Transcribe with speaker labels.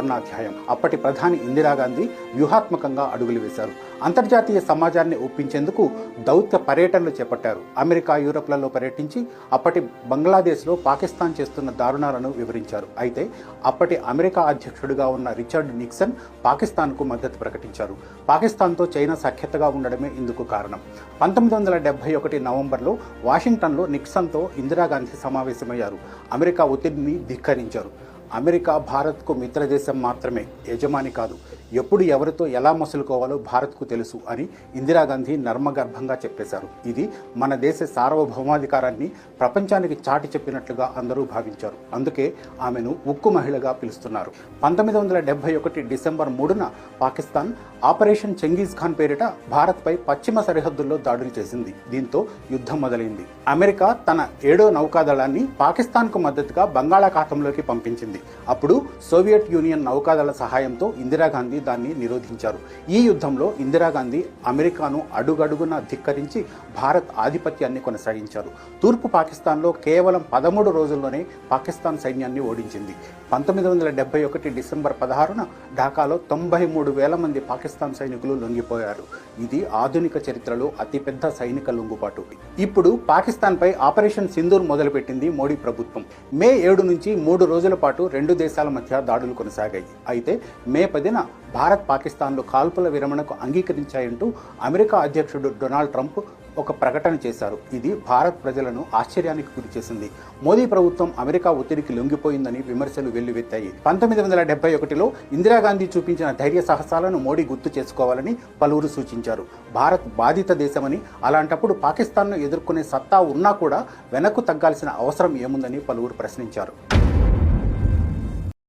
Speaker 1: సువర్ణాధ్యాయం. అప్పటి ప్రధాని ఇందిరాగాంధీ వ్యూహాత్మకంగా అడుగులు వేశారు. అంతర్జాతీయ సమాజాన్ని ఒప్పించేందుకు దౌత్య పర్యటనలు చేపట్టారు. అమెరికా యూరప్లలో పర్యటించి అప్పటి బంగ్లాదేశ్లో పాకిస్తాన్ చేస్తున్న దారుణాలను వివరించారు. అయితే అప్పటి అమెరికా అధ్యక్షుడిగా ఉన్న రిచర్డ్ నిక్సన్ పాకిస్తాన్కు మద్దతు ప్రకటించారు. పాకిస్తాన్తో చైనా సఖ్యతగా ఉండడమే ఇందుకు కారణం. పంతొమ్మిది వందల డెబ్బై ఒకటి నవంబర్లో వాషింగ్టన్లో నిక్సన్తో ఇందిరాగాంధీ సమావేశమయ్యారు. అమెరికా ఒత్తిడిని ధిక్కరించారు. అమెరికా భారత్కు మిత్రదేశం మాత్రమే యజమాని కాదు. ఎప్పుడు ఎవరితో ఎలా మసులుకోవాలో భారత్కు తెలుసు అని ఇందిరాగాంధీ నర్మగర్భంగా చెప్పేశారు. ఇది మన దేశ సార్వభౌమాధికారాన్ని ప్రపంచానికి చాటి చెప్పినట్లుగా అందరూ భావించారు. అందుకే ఆమెను ఉక్కు మహిళగా పిలుస్తున్నారు. పంతొమ్మిది వందల డెబ్బై ఒకటి డిసెంబర్ మూడున పాకిస్తాన్ ఆపరేషన్ చెంగీజ్ ఖాన్ పేరిట భారత్పై పశ్చిమ సరిహద్దుల్లో దాడులు చేసింది. దీంతో యుద్ధం మొదలైంది. అమెరికా తన ఏడో నౌకాదళాన్ని పాకిస్తాన్కు మద్దతుగా బంగాళాఖాతంలోకి పంపించింది. అప్పుడు సోవియట్ యూనియన్ నౌకాదళ సహాయంతో ఇందిరాగాంధీ దాన్ని నిరోధించారు. ఈ యుద్ధంలో ఇందిరాగాంధీ అమెరికాను అడుగడుగున ధిక్కరించి భారత్ ఆధిపత్యాన్ని కొనసాగించారు. తూర్పు పాకిస్తాన్లో కేవలం పదమూడు రోజుల్లోనే పాకిస్తాన్ సైన్యాన్ని ఓడించింది. పంతొమ్మిది వందల డెబ్బై ఒకటి డిసెంబర్ పదహారున ఢాకాలో తొంభై మూడు వేల మంది పాకిస్తాన్ సైనికులు లొంగిపోయారు. ఇది ఆధునిక చరిత్రలో అతిపెద్ద సైనిక లొంగుబాటు. ఇప్పుడు పాకిస్తాన్పై ఆపరేషన్ సింధూర్ మొదలుపెట్టింది మోడీ ప్రభుత్వం. మే ఏడు నుంచి మూడు రోజుల పాటు రెండు దేశాల మధ్య దాడులు కొనసాగాయి. అయితే మే పదిన భారత్ పాకిస్తాన్లు కాల్పుల విరమణకు అంగీకరించాయంటూ అమెరికా అధ్యక్షుడు డొనాల్డ్ ట్రంప్ ఒక ప్రకటన చేశారు. ఇది భారత్ ప్రజలను ఆశ్చర్యానికి గురిచేసింది మోదీ ప్రభుత్వం అమెరికా ఒత్తిడికి లొంగిపోయిందని విమర్శలు వెల్లువెత్తాయి. పంతొమ్మిది వందల డెబ్బై ఒకటిలో ఇందిరాగాంధీ చూపించిన ధైర్య సాహసాలను మోడీ గుర్తు చేసుకోవాలని పలువురు సూచించారు. భారత్ బాధిత దేశమని అలాంటప్పుడు పాకిస్తాన్ను ఎదుర్కొనే సత్తా ఉన్నా కూడా వెనక్కు తగ్గాల్సిన అవసరం ఏముందని పలువురు ప్రశ్నించారు.